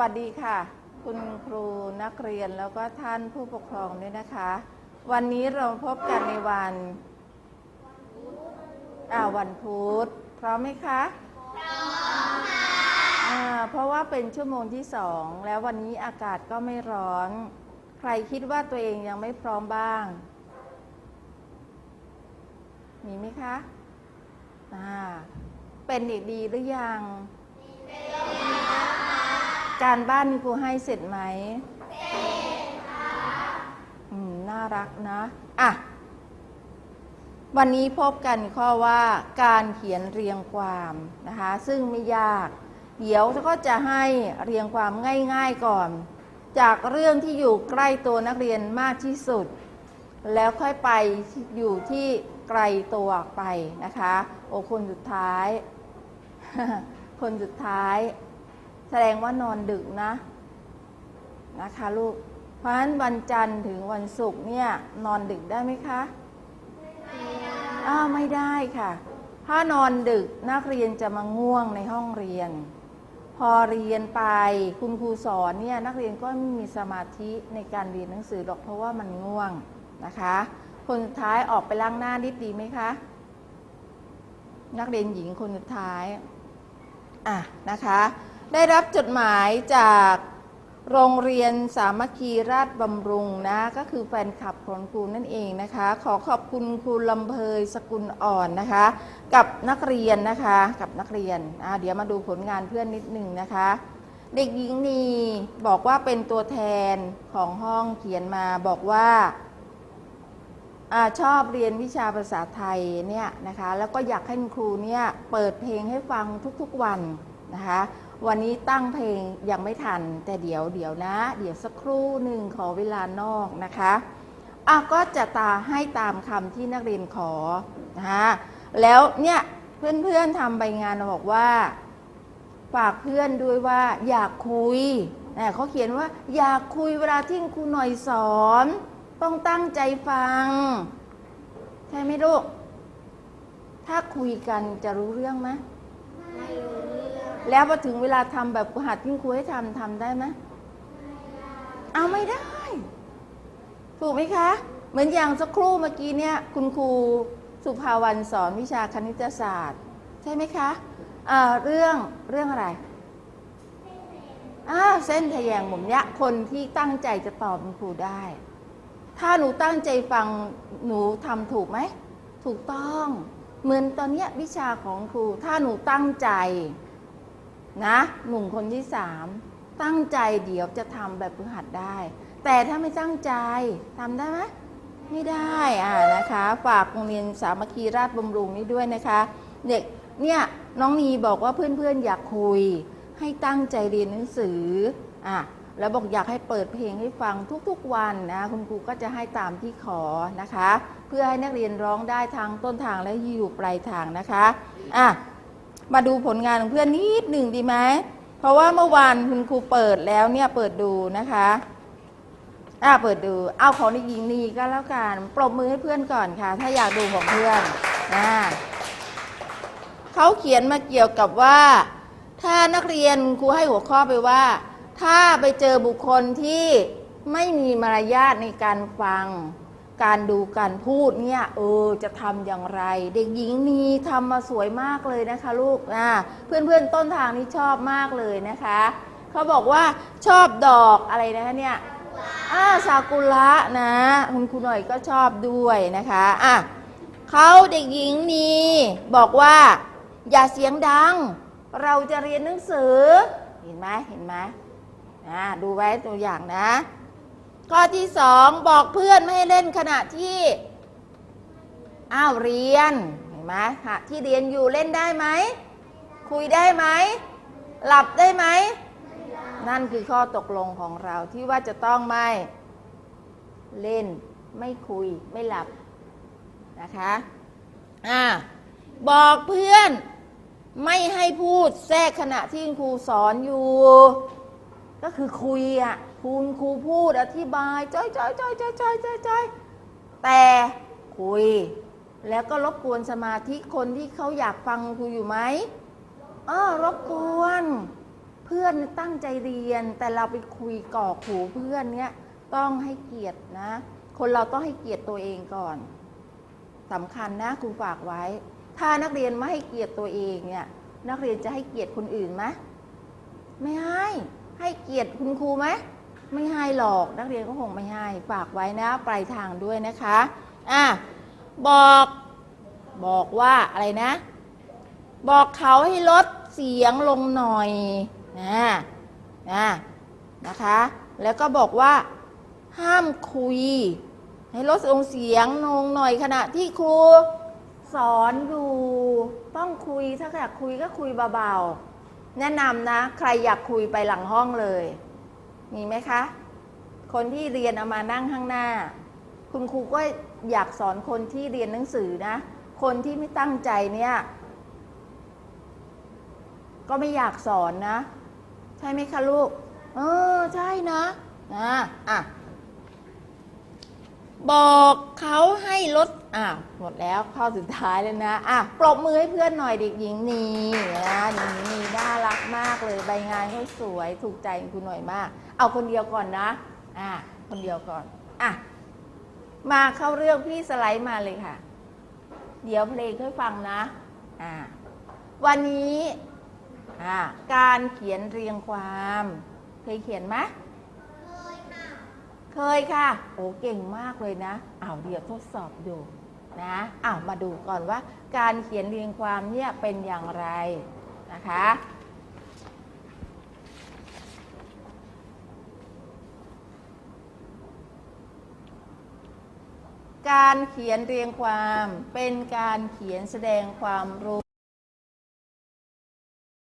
วัสดีค่ะ คุณครูนักเรียนแล้วก็ท่านผู้ปกครองด้วยนะคะ วันนี้เราพบกันในวันอ่าวันพุธพร้อมไหมคะพร้อมค่ะเพราะว่าเป็นชั่วโมงที่สองแล้ววันนี้อากาศก็ไม่ร้อน ใครคิดว่าตัวเองยังไม่พร้อมบ้าง มีไหมคะอ่าเป็นเด็กดีหรือยัง การบ้านนี่ครูให้เสร็จไหมเสร็จค่ะอืม น่ารักนะ อะ วันนี้พบกันข้อว่าการเขียนเรียงความนะคะ ซึ่งไม่ยาก เดี๋ยวก็จะให้เรียงความง่ายๆก่อน จากเรื่องที่อยู่ใกล้ตัวนักเรียนมากที่สุด แล้วค่อยไปอยู่ที่ไกลตัวออกไปนะคะ โอ้คนสุดท้าย คนสุดท้าย แสดงว่านอนดึกนะนะคะลูก เพราะฉะนั้นวันจันทร์ถึงวันศุกร์เนี่ยนอนดึกได้ไหมคะอ้าวไม่ได้ค่ะ ถ้านอนดึกนักเรียนจะมาง่วงในห้องเรียน พอเรียนไปคุณครูสอนเนี่ยนักเรียนก็ไม่มีสมาธิในการเรียนหนังสือหรอกเพราะว่ามันง่วงนะคะ คนสุดท้ายออกไปล้างหน้านิดดีไหมคะ นักเรียนหญิงคนสุดท้าย อะนะคะ ได้รับจดหมายจากโรงเรียนสามัคคีราชบำรุงนะก็คือแฟนคลับของครูนั่นเองนะคะ ขอขอบคุณครูลำเพยสกุลอ่อนนะคะ กับนักเรียนนะคะกับนักเรียนอะเดี๋ยวมาดูผลงานเพื่อนนิดหนึ่งนะคะ เด็กหญิงนีบอกว่าเป็นตัวแทนของห้องเขียนมาบอกว่าอชอบเรียนวิชาภาษาไทยเนี่ยนะคะ แล้วก็อยากให้คุณครูเนี่ยเปิดเพลงให้ฟังทุกๆวันนะคะ วันนี้ตั้งเพลงยังไม่ทัน แต่เดี๋ยวเดี๋ยวนะ เดี๋ยวสักครู่หนึ่งขอเวลานอกนะคะอะก็จะตาให้ตามคำที่นักเรียนขอนะคะแล้วเนี่ยเพื่อนๆทำใบงานบอกว่าฝากเพื่อนด้วยว่าอยากคุยเนี่ยเขาเขียนว่าอยากคุยเวลาที่ครูหน่อยสอน ต้องตั้งใจฟัง ใช่ไหมลูก ถ้าคุยกันจะรู้เรื่องไหมไม่ แล้วพอถึงเวลาทำแบบหัดที่ครูให้ทำทำได้ไหมเอาไม่ได้ ถูกไหมคะ เหมือนอย่างสักครู่เมื่อกี้เนี่ย คุณครูสุภาวันสอนวิชาคณิตศาสตร์ ใช่ไหมคะอ่าเรื่องเรื่องอะไรอ้าเส้นทะแยงมุมเนี้ยคนที่ตั้งใจจะตอบคุณครูได้ ถ้าหนูตั้งใจฟังหนูทำถูกไหม ถูกต้อง เหมือนตอนเนี้ยวิชาของครู ถ้าหนูตั้งใจ นะหนุ่มคนที่สามตั้งใจเดี๋ยวจะทำแบบฝึกหัดได้ แต่ถ้าไม่ตั้งใจทำได้ไหมไม่ได้อ่านะคะ ฝากโรงเรียนสามัคคีราชบำรุงนี้ด้วยนะคะเด็กเนี่ยน้องนีบอกว่าเพื่อนๆอยากคุย ให้ตั้งใจเรียนหนังสืออะแล้วบอกอยากให้เปิดเพลงให้ฟังทุกๆวันนะคุณครูก็จะให้ตามที่ขอนะคะ เพื่อให้นักเรียนร้องได้ทางต้นทางและอยู่ปลายทางนะคะอะ มาดูผลงานของเพื่อนนิดหนึ่งดีไหม เพราะว่าเมื่อวานคุณครูเปิดแล้วเนี่ยเปิดดูนะคะอะเปิดดู เอาของเด็กหญิงนีก็แล้วกัน ปรบมือให้เพื่อนก่อนค่ะ ถ้าอยากดูของเพื่อนอ่าเขาเขียนมาเกี่ยวกับว่า ถ้านักเรียนครูให้หัวข้อไปว่า ถ้าไปเจอบุคคลที่ไม่มีมารยาทในการฟัง การดูการพูดเนี่ยเออจะทำอย่างไร เด็กหญิงนีทำมาสวยมากเลยนะคะลูกอ่าเพื่อนๆต้นทางนี่ชอบมากเลยนะคะเขาบอกว่าชอบดอกอะไรนะคะเนี่ยอ่าซากุระนะคุณครูหน่อยก็ชอบด้วยนะคะอะเขาเด็กหญิงนีบอกว่า อย่าเสียงดัง เราจะเรียนหนังสือเห็นไหมเห็นไหมอ่าดูไว้ตัวอย่างนะ ข้อที่สองบอกเพื่อนไม่ให้เล่นขณะที่อ้าวเรียนเห็นไหมขณะที่เรียนอยู่เล่นได้ไหม คุยได้ไหม หลับได้ไหม นั่นคือข้อตกลงของเราที่ว่าจะต้องไม่ เล่น ไม่คุยไม่หลับนะคะอ่าบอกเพื่อนไม่ให้พูดแทรกขณะที่คุณครูสอนอยู่ ก็คือคุยอะ คุณครูพูดอธิบายจ้อยจ้อยจ้อยจ้อยจ้อยจ้อยจ้อยแต่คุย แล้วก็รบกวนสมาธิคนที่เขาอยากฟังครูอยู่ไหมเออรบกวน เพื่อนตั้งใจเรียน แต่เราไปคุยก่อขู่เพื่อนเนี่ยต้องให้เกียรตินะ คนเราต้องให้เกียรติตัวเองก่อนสำคัญนะครูฝากไว้ ถ้านักเรียนไม่ให้เกียรติตัวเองเนี่ย นักเรียนจะให้เกียรติคนอื่นไหมไม่ให้ให้เกียรติคุณครูไหม ไม่ให้หรอกนักเรียนก็คงไม่ให้ฝากไว้นะปลายทางด้วยนะคะอะบอกบอกว่าอะไรนะ บอกเขาให้ลดเสียงลงหน่อยนะนะนะคะ แล้วก็บอกว่า ห้ามคุย ให้ลดลงเสียงลงหน่อยขณะที่ครูสอนอยู่ต้องคุยถ้าอยากคุยก็คุยเบาๆแนะนำนะ ใครอยากคุยไปหลังห้องเลย มีไหมคะ คนที่เรียนเอามานั่งข้างหน้า คุณครูก็อยากสอนคนที่เรียนหนังสือนะ คนที่ไม่ตั้งใจเนี่ย ก็ไม่อยากสอนนะ ใช่ไหมคะลูก เออ ใช่นะนะอะ บอกเขาให้ลดอะหมดแล้วข้อสุดท้ายแล้วนะอะปรบมือให้เพื่อนหน่อยเด็กหญิงนีนะหญิงนีน่ารักมากเลยใบงานเขาสวยถูกใจคุณหน่อยมาก เอาคนเดียวก่อนนะอะคนเดียวก่อนอะมาเข้าเรื่องพี่สไลด์มาเลยค่ะ เดี๋ยวเพลงให้ฟังนะอ่าวันนี้อ่าการเขียนเรียงความ เคยเขียนไหม เคยค่ะ โอ้เก่งมากเลยนะเอาเดี๋ยวทดสอบดูนะอ้าวมาดูก่อนว่าการเขียนเรียงความเนี่ยเป็นอย่างไรนะคะ การเขียนเรียงความเป็นการเขียนแสดงความรู้